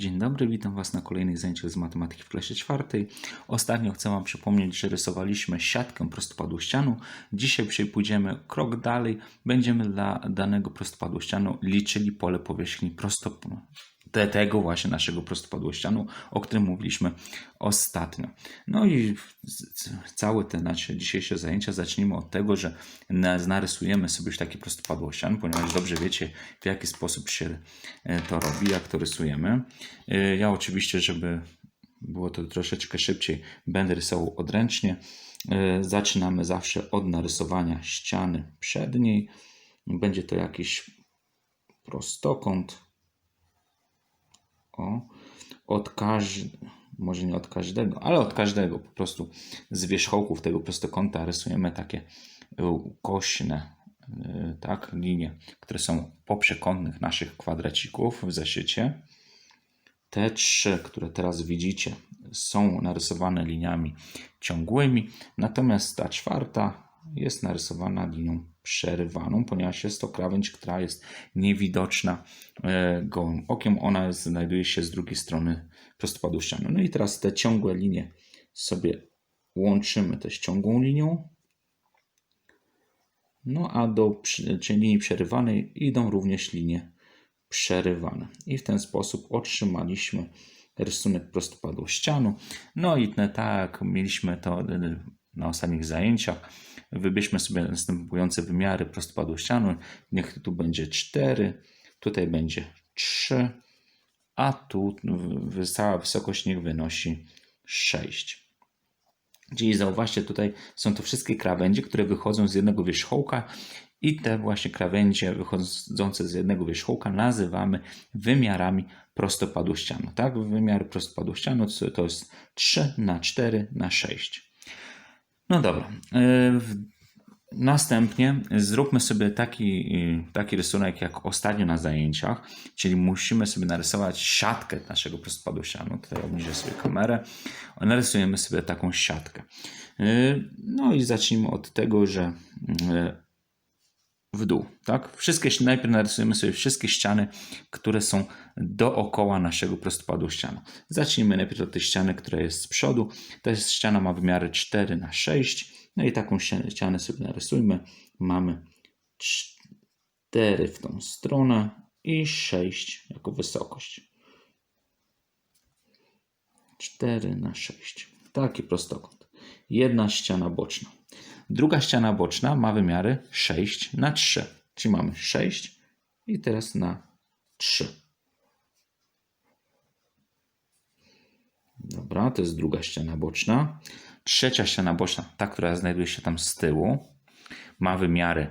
Dzień dobry, witam Was na kolejnych zajęciach z matematyki w klasie czwartej. Ostatnio chcę Wam przypomnieć, że rysowaliśmy siatkę prostopadłościanu. Dzisiaj pójdziemy krok dalej. Będziemy dla danego prostopadłościanu liczyli pole powierzchni prosto te- tego właśnie naszego prostopadłościanu, o którym mówiliśmy ostatnio. No i całe te nasze dzisiejsze zajęcia zacznijmy od tego, że na- narysujemy sobie już taki prostopadłościan, ponieważ dobrze wiecie, w jaki sposób się e, to robi, jak to rysujemy. E, Ja oczywiście, żeby było to troszeczkę szybciej, będę rysował odręcznie. E, Zaczynamy zawsze od narysowania ściany przedniej. Będzie to jakiś prostokąt. O, od każdego, może nie od każdego, ale od każdego po prostu z wierzchołków tego prostokąta rysujemy takie e, ukośne e, tak, linie, które są poprzekątnych naszych kwadracików w zeszycie. Te trzy, które teraz widzicie, są narysowane liniami ciągłymi, natomiast ta czwarta jest narysowana linią przerywaną, ponieważ jest to krawędź, która jest niewidoczna e, gołym okiem. Ona jest, znajduje się z drugiej strony prostopadu ściany. No i teraz te ciągłe linie sobie łączymy też ciągłą linią. No a do linii przerywanej idą również linie przerywane. I w ten sposób otrzymaliśmy rysunek prostopadłościanu. No i tak mieliśmy to y, na ostatnich zajęciach, wybierzmy sobie następujące wymiary prostopadłościanu. Niech tu będzie 4, tutaj będzie 3, a tu cała wysokość niech wynosi 6. Czyli zauważcie, tutaj są to wszystkie krawędzie, które wychodzą z jednego wierzchołka i te właśnie krawędzie wychodzące z jednego wierzchołka nazywamy wymiarami prostopadłościanu. Tak, wymiar prostopadłościanu to to jest 3 na 4 na 6. No dobra. w- Następnie zróbmy sobie taki, yy, taki rysunek jak ostatnio na zajęciach, czyli musimy sobie narysować siatkę naszego prostopadłościanu. Tutaj obniżę sobie kamerę. Narysujemy sobie taką siatkę. Yy, No i zacznijmy od tego, że w dół, tak? Wszystkie, najpierw narysujemy sobie wszystkie ściany, które są dookoła naszego prostopadłościanu. Zacznijmy najpierw od tej ściany, która jest z przodu. Ta ściana ma wymiary 4 na 6 no i taką ści- ścianę sobie narysujmy. Mamy 4 w tą stronę i 6 jako wysokość. 4 na 6. Taki prostokąt. Jedna ściana boczna. Druga ściana boczna ma wymiary 6 na 3. Czyli mamy 6 i teraz na 3. Dobra, to jest druga ściana boczna. Trzecia ściana boczna, ta, która znajduje się tam z tyłu, ma wymiary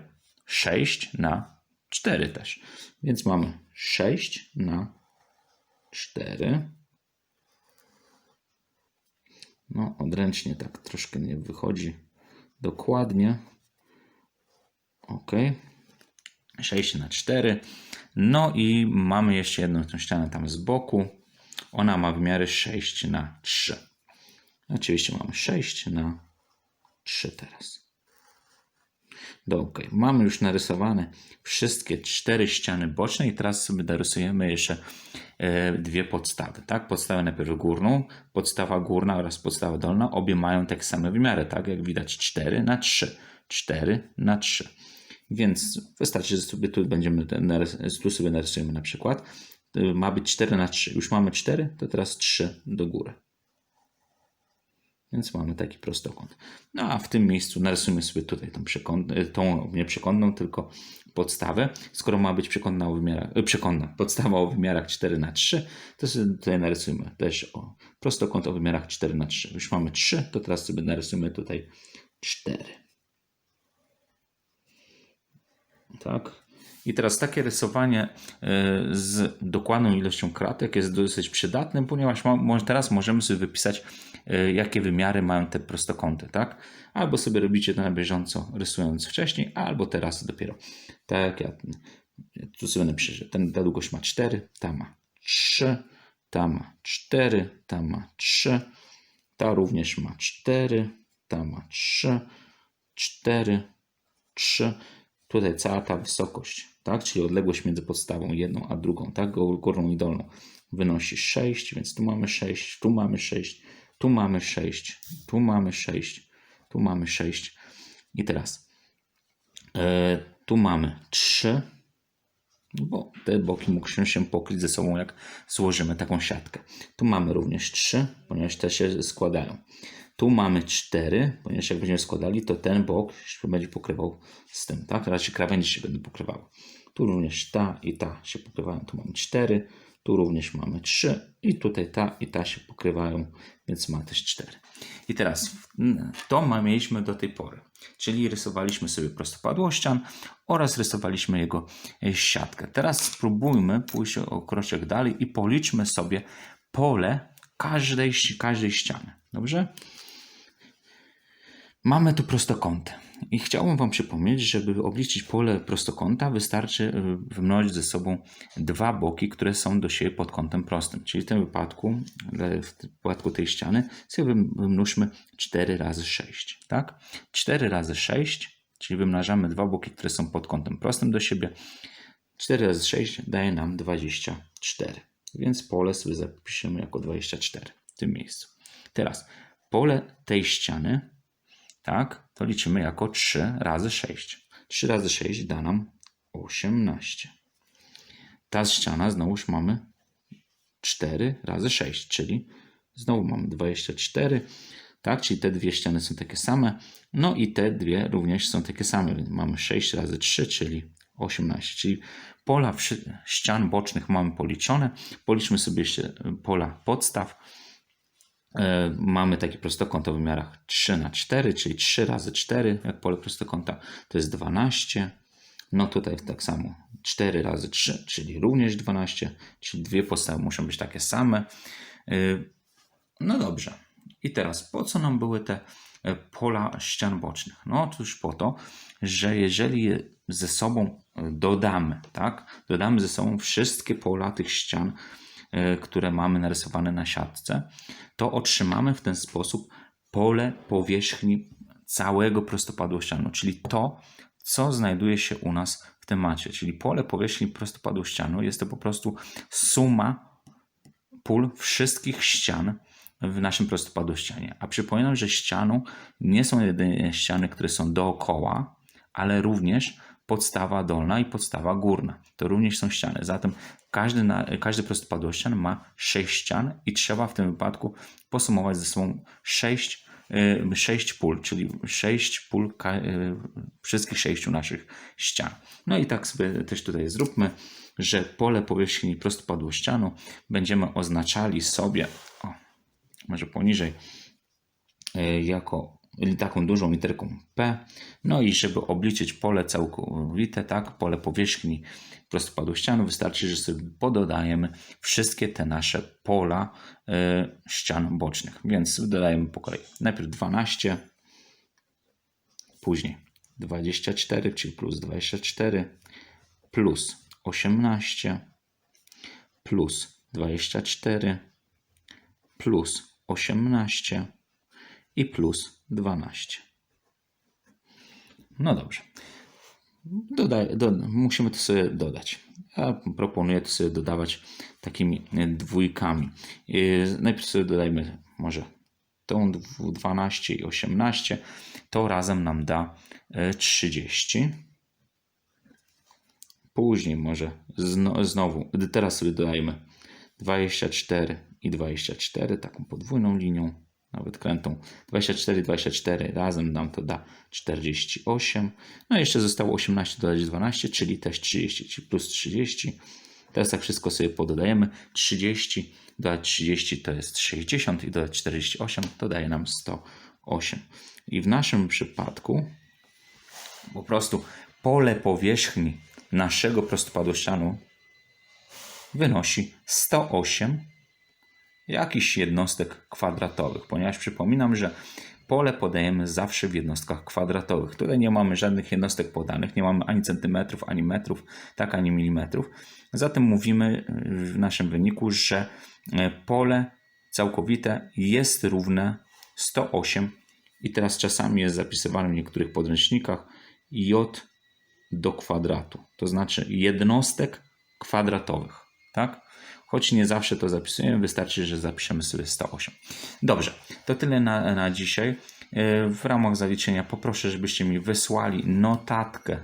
6 na 4 też. Więc mamy 6 na 4. No, odręcznie tak troszkę nie wychodzi dokładnie. Ok. 6 na 4. No i mamy jeszcze jedną tą ścianę tam z boku. Ona ma wymiary 6 na 3. Oczywiście mamy 6 na 3 teraz. Do, ok. Mamy już narysowane wszystkie cztery ściany boczne i teraz sobie narysujemy jeszcze e, dwie podstawy. Tak? Podstawę najpierw górną, podstawa górna oraz podstawa dolna. Obie mają tak same wymiary, tak jak widać 4 na 3. 4 na 3. Więc wystarczy, że sobie tu będziemy tu sobie narysujemy na przykład. Y, Ma być 4 na 3. Już mamy 4, to teraz 3 do góry. Więc mamy taki prostokąt. No a w tym miejscu narysujmy sobie tutaj tą, tą nie przekątną, tylko podstawę. Skoro ma być przekątna o wymiarach, y, przekątna, podstawa o wymiarach 4 na 3, to sobie tutaj narysujmy też o prostokąt o wymiarach 4 na 3. Już mamy 3, to teraz sobie narysujmy tutaj 4. Tak. I teraz takie rysowanie e, z dokładną ilością kratek jest dosyć przydatne, ponieważ teraz możemy sobie wypisać, e, jakie wymiary mają te prostokąty, tak? Albo sobie robicie to na bieżąco, rysując wcześniej, albo teraz dopiero. Tak, ja tu sobie napiszę, ten, ta długość ma 4, ta ma 3, ta ma 4, ta ma 3, ta również ma 4, ta ma 3, 4, 3. tutaj cała ta wysokość, tak? Czyli odległość między podstawą jedną a drugą, tak? Gó- Górną i dolną wynosi 6, więc tu mamy 6, tu mamy 6, tu mamy 6, tu mamy 6, tu mamy 6. I teraz e, tu mamy 3, bo te boki muszą się pokryć ze sobą, jak złożymy taką siatkę. Tu mamy również 3, ponieważ te się składają. Tu mamy 4, ponieważ jak będziemy składali, to ten bok się będzie pokrywał z tym, tak? Raczej krawędzie się będą pokrywały. Tu również ta i ta się pokrywają. Tu mamy 4, tu również mamy 3 i tutaj ta i ta się pokrywają, więc ma też 4. I teraz mm, to ma, mieliśmy do tej pory, czyli rysowaliśmy sobie prostopadłościan oraz rysowaliśmy jego e, siatkę. Teraz spróbujmy pójść o kroczek dalej i policzmy sobie pole każdej, każdej ściany. Dobrze? Mamy tu prostokąty. I chciałbym Wam przypomnieć, żeby obliczyć pole prostokąta, wystarczy y, wymnożyć ze sobą dwa boki, które są do siebie pod kątem prostym. Czyli w tym wypadku, e, w wypadku tej ściany, sobie wym- wymnóżmy 4 razy 6. Tak? 4 razy 6, czyli wymnażamy dwa boki, które są pod kątem prostym do siebie. 4 razy 6 daje nam 24. Więc pole sobie zapiszemy jako 24 w tym miejscu. Teraz pole tej ściany tak, to liczymy jako 3 razy 6. 3 razy 6 da nam 18. Ta ściana znowuż mamy 4 razy 6, czyli znowu mamy 24, tak, czyli te dwie ściany są takie same, no i te dwie również są takie same, więc mamy 6 razy 3, czyli 18, czyli pola ścian bocznych mamy policzone. Policzmy sobie pola podstaw. E, mamy taki prostokąt o wymiarach 3 na 4, czyli 3 razy 4, jak pole prostokąta to jest 12. No tutaj tak samo 4 razy 3, czyli również 12, czyli dwie podstawy muszą być takie same. E, No dobrze. I teraz po co nam były te e, pola ścian bocznych? No otóż po to, że jeżeli je ze sobą dodamy, tak, dodamy ze sobą wszystkie pola tych ścian, które mamy narysowane na siatce, to otrzymamy w ten sposób pole powierzchni całego prostopadłościanu, czyli to, co znajduje się u nas w temacie. Czyli pole powierzchni prostopadłościanu jest to po prostu suma pól wszystkich ścian w naszym prostopadłościanie. A przypominam, że ścianą nie są jedynie ściany, które są dookoła, ale również podstawa dolna i podstawa górna. To również są ściany. Zatem każdy, na, każdy prostopadłościan ma 6 ścian i trzeba w tym wypadku posumować ze sobą 6, y, 6 pól, czyli 6 pól y, wszystkich 6 naszych ścian. No i tak sobie też tutaj zróbmy, że pole powierzchni prostopadłościanu będziemy oznaczali sobie, o, może poniżej, y, jako taką dużą literką P. No i żeby obliczyć pole całkowite, tak, pole powierzchni prostopadłościanu, wystarczy, że sobie pododajemy wszystkie te nasze pola y, ścian bocznych. Więc dodajemy po kolei. Najpierw 12, później 24, czyli plus 24, plus 18, plus 24, plus 18 i plus 12. No dobrze. Dodaj, do, musimy to sobie dodać. Ja proponuję to sobie dodawać takimi dwójkami. Yy, Najpierw sobie dodajmy może tą dwu- 12 i 18. To razem nam da e, 30. Później może zno, znowu, teraz sobie dodajmy 24 i 24, taką podwójną linią, nawet krętą. 24, 24 razem nam to da 48. No i jeszcze zostało 18 dodać 12, czyli też 30, czyli plus 30. Teraz tak wszystko sobie pododajemy. 30 dodać 30 to jest 60 i dodać 48 to daje nam 108. I w naszym przypadku po prostu pole powierzchni naszego prostopadłościanu wynosi 108 jakichś jednostek kwadratowych, ponieważ przypominam, że pole podajemy zawsze w jednostkach kwadratowych. Tutaj nie mamy żadnych jednostek podanych, nie mamy ani centymetrów, ani metrów, tak ani milimetrów. Zatem mówimy w naszym wyniku, że e, pole całkowite jest równe 108 i teraz czasami jest zapisywane w niektórych podręcznikach J do kwadratu, to znaczy jednostek kwadratowych, tak? Choć nie zawsze to zapisujemy, wystarczy, że zapiszemy sobie 108. Dobrze, to tyle na, na dzisiaj. E, W ramach zaliczenia poproszę, żebyście mi wysłali notatkę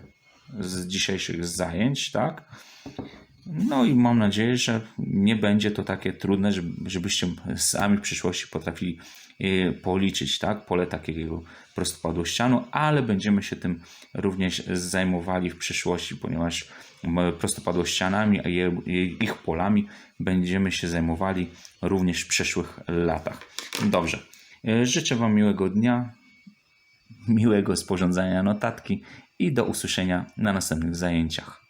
z dzisiejszych zajęć, tak? No i mam nadzieję, że nie będzie to takie trudne, żeby- żebyście sami w przyszłości potrafili e, policzyć, tak? Pole takiego prostopadłościanu, ale będziemy się tym również zajmowali w przyszłości, ponieważ prostopadłościanami, je, ich polami będziemy się zajmowali również w przyszłych latach. Dobrze. E, Życzę Wam miłego dnia, miłego sporządzania notatki i do usłyszenia na następnych zajęciach.